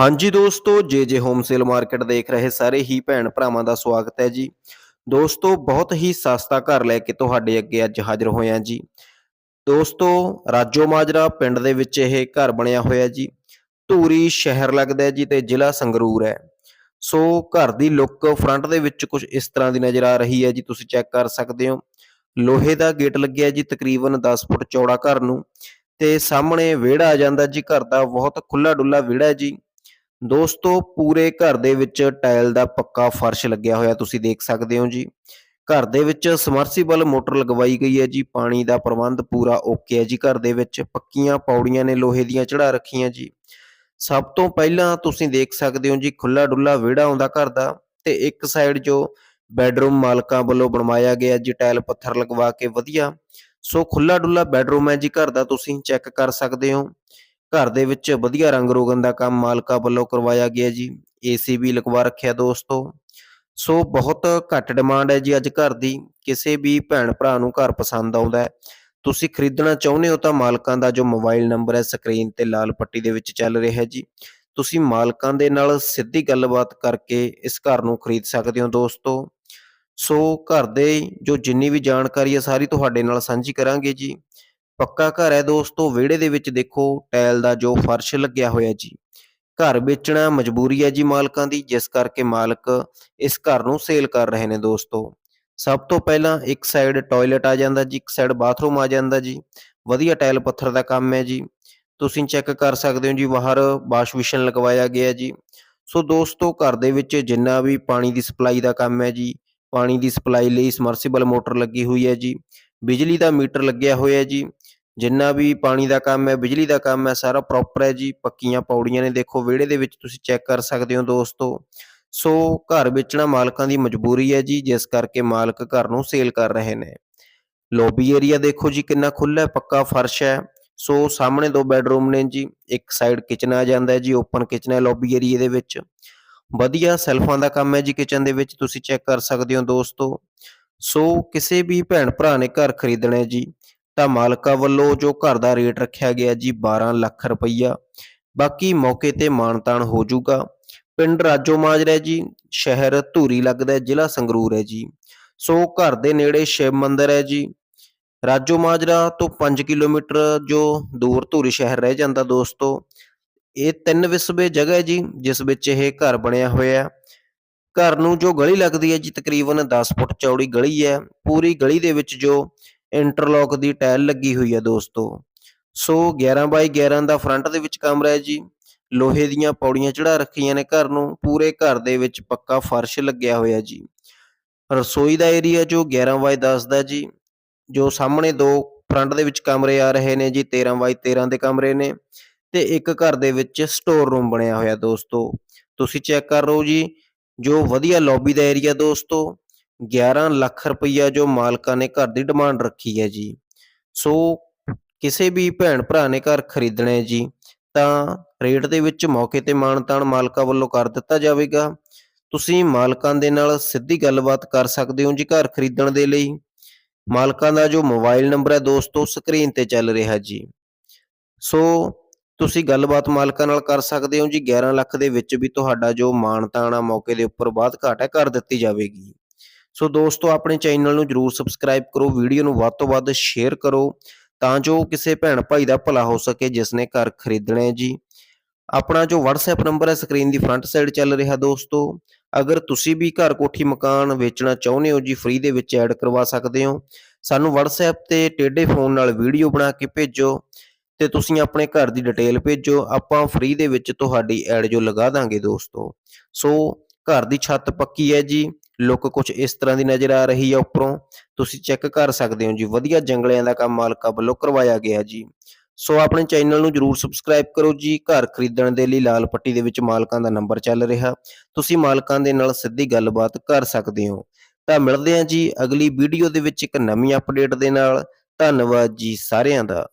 ਹਾਂਜੀ ਦੋਸਤੋ, ਜੇ ਜੇ ਹੋਮ ਸੇਲ ਮਾਰਕੀਟ ਦੇਖ ਰਹੇ ਸਾਰੇ ਹੀ ਭੈਣ ਭਰਾਵਾਂ ਦਾ ਸਵਾਗਤ ਹੈ ਜੀ। ਦੋਸਤੋ, ਬਹੁਤ ਹੀ ਸਸਤਾ ਘਰ ਲੈ ਕੇ ਤੁਹਾਡੇ ਅੱਗੇ ਅੱਜ ਹਾਜ਼ਰ ਹੋਏ ਹਾਂ ਜੀ। ਦੋਸਤੋ, ਰਾਜੋ ਮਾਜਰਾ ਪਿੰਡ ਦੇ ਵਿੱਚ ਇਹ ਘਰ ਬਣਿਆ ਹੋਇਆ ਜੀ। ਧੂਰੀ ਸ਼ਹਿਰ ਲੱਗਦਾ ਜੀ ਤੇ ਜ਼ਿਲ੍ਹਾ ਸੰਗਰੂਰ ਹੈ। ਸੋ ਘਰ ਦੀ ਲੁੱਕ ਫਰੰਟ ਦੇ ਵਿੱਚ ਕੁਝ ਇਸ ਤਰ੍ਹਾਂ ਦੀ ਨਜ਼ਰ ਆ ਰਹੀ ਹੈ ਜੀ, ਤੁਸੀਂ ਚੈੱਕ ਕਰ ਸਕਦੇ ਹੋ। ਲੋਹੇ ਦਾ ਗੇਟ ਲੱਗਿਆ ਜੀ ਤਕਰੀਬਨ 10 ਫੁੱਟ ਚੌੜਾ ਘਰ ਨੂੰ ਤੇ ਸਾਹਮਣੇ ਵਿਹੜਾ ਆ ਜਾਂਦਾ ਜੀ, ਘਰ ਦਾ ਬਹੁਤ ਖੁੱਲਾ ਡੁੱਲਾ ਵਿਹੜਾ ਜੀ। ਦੋਸਤੋ, ਪੂਰੇ ਘਰ ਦੇ ਵਿੱਚ ਟਾਇਲ ਦਾ ਪੱਕਾ ਫਰਸ਼ ਲੱਗਿਆ ਹੋਇਆ ਤੁਸੀਂ ਦੇਖ ਸਕਦੇ ਹੋ ਜੀ। ਘਰ ਦੇ ਵਿੱਚ ਸਮਰਸੀਬਲ ਮੋਟਰ ਲਗਵਾਈ ਗਈ ਹੈ ਜੀ, ਪਾਣੀ ਦਾ ਪ੍ਰਬੰਧ ਪੂਰਾ ਓਕੇ ਹੈ ਜੀ ਘਰ ਦੇ ਵਿੱਚ। ਪੱਕੀਆਂ ਪੌੜੀਆਂ ਨੇ ਲੋਹੇ ਦੀਆਂ ਚੜਾ ਰੱਖੀਆਂ ਜੀ। ਸਭ ਤੋਂ ਪਹਿਲਾਂ ਤੁਸੀਂ ਦੇਖ ਸਕਦੇ ਹੋ ਜੀ ਖੁੱਲਾ ਡੁੱਲਾ ਵਿਹੜਾ ਆਉਂਦਾ ਘਰ ਦਾ ਤੇ ਇੱਕ ਸਾਈਡ ਜੋ ਬੈੱਡਰੂਮ ਮਾਲਕਾਂ ਵੱਲੋਂ ਬਣਵਾਇਆ ਗਿਆ ਜੀ, ਟਾਇਲ ਪੱਥਰ ਲਗਵਾ ਕੇ ਵਧੀਆ। ਸੋ ਖੁੱਲਾ ਡੁੱਲਾ ਬੈੱਡਰੂਮ ਹੈ ਜੀ ਘਰ ਦਾ, ਤੁਸੀਂ ਚੈੱਕ ਕਰ ਸਕਦੇ ਹੋ। ਘਰ ਦੇ ਵਿੱਚ ਵਧੀਆ ਰੰਗ ਰੋਗਨ ਦਾ ਕੰਮ ਮਾਲਕਾ ਵੱਲੋਂ ਕਰਵਾਇਆ ਗਿਆ ਜੀ। ਏਸੀ ਵੀ ਲਗਵਾ ਰੱਖਿਆ ਦੋਸਤੋ। ਸੋ ਬਹੁਤ ਘੱਟ ਡਿਮਾਂਡ ਹੈ ਜੀ ਅੱਜ ਘਰ ਦੀ। ਕਿਸੇ ਵੀ ਭੈਣ ਭਰਾ ਨੂੰ ਘਰ ਪਸੰਦ ਆਉਂਦਾ ਹੈ। ਤੁਸੀਂ ਖਰੀਦਣਾ ਚਾਹੁੰਦੇ ਹੋ ਤਾਂ ਮਾਲਕਾਂ ਦਾ ਜੋ ਮੋਬਾਈਲ ਨੰਬਰ ਹੈ, ਸਕਰੀਨ ਤੇ ਲਾਲ ਪੱਟੀ ਦੇ ਵਿੱਚ ਚੱਲ ਰਿਹਾ ਹੈ ਜੀ। ਤੁਸੀਂ ਮਾਲਕਾਂ ਦੇ ਨਾਲ ਸਿੱਧੀ ਗੱਲਬਾਤ ਕਰਕੇ ਇਸ ਘਰ ਨੂੰ ਖਰੀਦ ਸਕਦੇ ਹੋ ਦੋਸਤੋ। ਸੋ ਘਰ ਦੇ ਜੋ ਜਿੰਨੀ ਵੀ ਜਾਣਕਾਰੀ ਹੈ, ਸਾਰੀ ਤੁਹਾਡੇ ਨਾਲ ਸਾਂਝੀ ਕਰਾਂਗੇ ਜੀ। ਪੱਕਾ ਘਰ ਹੈ ਦੋਸਤੋ, ਵਿਹੜੇ ਦੇ ਵਿੱਚ ਦੇਖੋ, ਟਾਇਲ ਦਾ ਜੋ ਫਰਸ਼ ਲੱਗਿਆ ਹੋਇਆ ਜੀ। ਘਰ ਵੇਚਣਾ ਮਜਬੂਰੀ ਹੈ ਜੀ ਮਾਲਕਾਂ ਦੀ, ਜਿਸ ਕਰਕੇ ਮਾਲਕ ਇਸ ਘਰ ਨੂੰ ਸੇਲ ਕਰ ਰਹੇ ਨੇ ਦੋਸਤੋ। ਸਭ ਤੋਂ ਪਹਿਲਾਂ ਇੱਕ ਸਾਈਡ ਟਾਇਲਟ ਆ ਜਾਂਦਾ ਜੀ, ਇੱਕ ਸਾਈਡ ਬਾਥਰੂਮ ਆ ਜਾਂਦਾ ਜੀ। ਵਧੀਆ ਟਾਇਲ ਪੱਥਰ ਦਾ ਕੰਮ ਹੈ ਜੀ। ਤੁਸੀਂ ਚੈੱਕ ਕਰ ਸਕਦੇ ਹੋ ਜੀ, ਬਾਹਰ ਵਾਸ਼ ਬੇਸਿਨ ਲਗਵਾਇਆ ਗਿਆ ਜੀ। ਸੋ ਦੋਸਤੋ, ਘਰ ਦੇ ਵਿੱਚ ਜਿੰਨਾ ਵੀ ਪਾਣੀ ਦੀ ਸਪਲਾਈ ਦਾ ਕੰਮ ਹੈ ਜੀ, ਪਾਣੀ ਦੀ ਸਪਲਾਈ ਲਈ ਸਮਰਸੀਬਲ ਮੋਟਰ ਲੱਗੀ ਹੋਈ ਹੈ ਜੀ। ਬਿਜਲੀ ਦਾ ਮੀਟਰ ਲੱਗਿਆ ਹੋਇਆ ਜੀ। ਜਿੰਨਾ ਵੀ ਪਾਣੀ ਦਾ ਕੰਮ ਹੈ, ਬਿਜਲੀ ਦਾ ਕੰਮ ਹੈ, ਸਾਰਾ ਪ੍ਰੋਪਰ ਹੈ ਜੀ। ਪੱਕੀਆਂ ਪੌੜੀਆਂ ਨੇ, ਦੇਖੋ, ਵਿਹੜੇ ਦੇ ਵਿੱਚ ਤੁਸੀਂ ਚੈੱਕ ਕਰ ਸਕਦੇ ਹੋ ਦੋਸਤੋ। ਸੋ ਘਰ ਵੇਚਣਾ ਮਾਲਕਾਂ ਦੀ ਮਜਬੂਰੀ ਹੈ ਜੀ, ਜਿਸ ਕਰਕੇ ਮਾਲਕ ਘਰ ਨੂੰ ਸੇਲ ਕਰ ਰਹੇ ਨੇ। ਲੌਬੀ ਏਰੀਆ ਦੇਖੋ ਜੀ, ਕਿੰਨਾ ਖੁੱਲ੍ਹਾ ਹੈ, ਪੱਕਾ ਫਰਸ਼ ਹੈ। ਸੋ ਸਾਹਮਣੇ ਦੋ ਬੈੱਡਰੂਮ ਨੇ ਜੀ, ਇੱਕ ਸਾਈਡ ਕਿਚਨ ਆ ਜਾਂਦਾ ਹੈ ਜੀ ਓਪਨ ਕਿਚਨ ਹੈ ਲੌਬੀ ਏਰੀਆ ਦੇ ਵਿੱਚ। ਵਧੀਆ ਸੈਲਫਾਂ ਦਾ ਕੰਮ ਹੈ ਜੀ ਕਿਚਨ ਦੇ ਵਿੱਚ, ਤੁਸੀਂ ਚੈੱਕ ਕਰ ਸਕਦੇ ਹੋ ਦੋਸਤੋ। ਸੋ ਕਿਸੇ ਵੀ ਭੈਣ ਭਰਾ ਨੇ ਘਰ ਖਰੀਦਣਾ ਹੈ ਜੀ। ਤਾਂ ਮਾਲਕਾ ਵੱਲੋਂ ਜੋ ਘਰ ਦਾ ਰੇਟ ਰੱਖਿਆ ਗਿਆ ਜੀ 12 ਲੱਖ ਰੁਪਈਆ। ਬਾਕੀ ਮੌਕੇ ਤੇ ਮਾਨਤਾਨ ਹੋ ਜਾਊਗਾ। ਪਿੰਡ ਰਾਜੋ ਮਾਜਰਾ ਜੀ, ਸ਼ਹਿਰ ਧੂਰੀ ਲੱਗਦਾ ਜ਼ਿਲ੍ਹਾ ਸੰਗਰੂਰ ਹੈ ਜੀ। ਸੋ ਘਰ ਦੇ ਨੇੜੇ ਸ਼ਿਵ ਮੰਦਿਰ ਹੈ ਜੀ। ਰਾਜੋ ਮਾਜਰਾ ਤੋਂ 5 ਕਿਲੋਮੀਟਰ ਜੋ ਦੂਰ ਧੂਰੀ ਸ਼ਹਿਰ ਰਹਿ ਜਾਂਦਾ ਦੋਸਤੋ, ਇਹ ਤਿੰਨ ਵਿਸਵੇ ਜਗ੍ਹਾ ਹੈ ਜੀ, ਜਿਸ ਵਿੱਚ ਇਹ ਘਰ ਬਣਿਆ ਹੋਇਆ ਹੈ। ਘਰ ਨੂੰ ਜੋ ਗਲੀ ਲੱਗਦੀ ਹੈ ਜੀ, ਤਕਰੀਬਨ 10 ਫੁੱਟ ਚੌੜੀ ਗਲੀ ਹੈ। ਪੂਰੀ ਗਲੀ ਦੇ ਵਿੱਚ ਜੋ ਇੰਟਰਲੌਕ ਦੀ ਟਾਇਲ ਲੱਗੀ ਹੋਈ ਹੈ ਦੋਸਤੋ। ਸੋ 11 ਬਾਈ 11 ਦਾ ਫਰੰਟ ਦੇ ਵਿੱਚ ਕਮਰਾ ਹੈ ਜੀ। ਲੋਹੇ ਦੀਆਂ ਪੌੜੀਆਂ ਚੜਾ ਰੱਖੀਆਂ ਨੇ ਘਰ ਨੂੰ। ਪੂਰੇ ਘਰ ਦੇ ਵਿੱਚ ਪੱਕਾ ਫਰਸ਼ ਲੱਗਿਆ ਹੋਇਆ ਜੀ। ਰਸੋਈ ਦਾ ਏਰੀਆ ਜੋ 11 ਬਾਈ 10 ਦਾ ਜੀ। ਜੋ ਸਾਹਮਣੇ ਦੋ ਫਰੰਟ ਦੇ ਵਿੱਚ ਕਮਰੇ ਆ ਰਹੇ ਨੇ ਜੀ 13 ਬਾਈ 13 ਦੇ ਕਮਰੇ ਨੇ। ਤੇ ਇੱਕ ਘਰ ਦੇ ਵਿੱਚ ਸਟੋਰ ਰੂਮ ਬਣਿਆ ਹੋਇਆ ਦੋਸਤੋ। ਤੁਸੀਂ ਚੈੱਕ ਕਰ ਲਓ ਜੀ। ਜੋ ਵਧੀਆ ਲੌਬੀ ਦਾ ਏਰੀਆ ਦੋਸਤੋ। 11 ਲੱਖ ਰੁਪਈਆ ਜੋ ਮਾਲਕਾਂ ਨੇ ਘਰ ਦੀ ਡਿਮਾਂਡ ਰੱਖੀ ਹੈ ਜੀ। ਸੋ ਕਿਸੇ ਵੀ ਭੈਣ ਭਰਾ ਨੇ ਘਰ ਖਰੀਦਣਾ ਹੈ ਜੀ, ਤਾਂ ਰੇਟ ਦੇ ਵਿੱਚ ਮੌਕੇ ਤੇ ਮਾਨਤਾਨ ਮਾਲਕਾਂ ਵੱਲੋਂ ਕਰ ਦਿੱਤਾ ਜਾਵੇਗਾ। ਤੁਸੀਂ ਮਾਲਕਾਂ ਦੇ ਨਾਲ ਸਿੱਧੀ ਗੱਲਬਾਤ ਕਰ ਸਕਦੇ ਹੋ ਜੀ ਘਰ ਖਰੀਦਣ ਦੇ ਲਈ। ਮਾਲਕਾਂ ਦਾ ਜੋ ਮੋਬਾਈਲ ਨੰਬਰ ਹੈ ਦੋਸਤੋ, ਸਕਰੀਨ ਤੇ ਚੱਲ ਰਿਹਾ ਜੀ। ਸੋ ਤੁਸੀਂ ਗੱਲਬਾਤ ਮਾਲਕਾਂ ਨਾਲ ਕਰ ਸਕਦੇ ਹੋ ਜੀ 11 ਲੱਖ ਦੇ ਵਿੱਚ ਵੀ ਤੁਹਾਡਾ ਜੋ ਮਾਨਤਾਨ ਆ ਮੌਕੇ ਦੇ ਉੱਪਰ ਬਾਅਦ ਘਾਟ ਹੈ, ਕਰ ਦਿੱਤੀ ਜਾਵੇਗੀ। ਸੋ ਦੋਸਤੋ, ਆਪਣੇ ਚੈਨਲ ਨੂੰ ਜਰੂਰ ਸਬਸਕ੍ਰਾਈਬ ਕਰੋ ਵੀਡੀਓ ਨੂੰ ਵੱਧ ਤੋਂ ਵੱਧ ਸ਼ੇਅਰ ਕਰੋ, ਤਾਂ ਜੋ ਕਿਸੇ ਭੈਣ ਭਾਈ ਦਾ ਭਲਾ ਹੋ ਸਕੇ ਜਿਸ ਨੇ ਘਰ ਖਰੀਦਣਾ ਹੈ ਜੀ। ਆਪਣਾ ਜੋ WhatsApp ਨੰਬਰ ਹੈ ਸਕਰੀਨ ਦੀ ਫਰੰਟ ਸਾਈਡ ਚੱਲ ਰਿਹਾ ਦੋਸਤੋ, ਅਗਰ ਤੁਸੀਂ ਵੀ ਘਰ ਕੋਠੀ ਮਕਾਨ ਵੇਚਣਾ ਚਾਹੁੰਦੇ ਹੋ ਜੀ ਫ੍ਰੀ ਦੇ ਵਿੱਚ ਐਡ ਕਰਵਾ ਸਕਦੇ ਹੋ। ਸਾਨੂੰ WhatsApp ਤੇ ਟੇਡੇ ਫੋਨ ਨਾਲ ਵੀਡੀਓ ਬਣਾ ਕੇ ਭੇਜੋ ਤੇ ਤੁਸੀਂ ਆਪਣੇ ਘਰ ਦੀ ਡਿਟੇਲ ਭੇਜੋ, ਆਪਾਂ ਫ੍ਰੀ ਦੇ ਵਿੱਚ ਤੁਹਾਡੀ ਐਡ ਜੋ ਲਗਾ ਦਾਂਗੇ ਦੋਸਤੋ। ਸੋ ਘਰ ਦੀ ਛੱਤ ਪੱਕੀ ਹੈ ਜੀ ਲੁੱਕ ਕੁਝ ਇਸ ਤਰ੍ਹਾਂ ਦੀ ਨਜ਼ਰ ਆ ਰਹੀ ਹੈ ਉੱਪਰੋਂ। ਤੁਸੀਂ ਚੈੱਕ ਕਰ ਸਕਦੇ ਹੋ ਜੀ, ਵਧੀਆ ਜੰਗਲਿਆਂ ਦਾ ਕੰਮ ਮਾਲਕਾ ਵੱਲੋਂ ਕਰਵਾਇਆ ਗਿਆ ਜੀ। ਸੋ ਆਪਣੇ ਚੈਨਲ ਨੂੰ ਜਰੂਰ ਸਬਸਕ੍ਰਾਈਬ ਕਰੋ ਜੀ, ਘਰ ਖਰੀਦਣ ਦੇ ਲਈ ਲਾਲ ਪੱਟੀ ਦੇ ਵਿੱਚ ਮਾਲਕਾਂ ਦਾ ਨੰਬਰ ਚੱਲ ਰਿਹਾ। ਤੁਸੀਂ ਮਾਲਕਾਂ ਦੇ ਨਾਲ ਸਿੱਧੀ ਗੱਲਬਾਤ ਕਰ ਸਕਦੇ ਹੋ। ਤਾਂ ਮਿਲਦੇ ਹਾਂ ਜੀ ਅਗਲੀ ਵੀਡੀਓ ਦੇ ਵਿੱਚ ਇੱਕ ਨਵੀਂ ਅਪਡੇਟ ਦੇ ਨਾਲ। ਧੰਨਵਾਦ ਜੀ ਸਾਰਿਆਂ ਦਾ।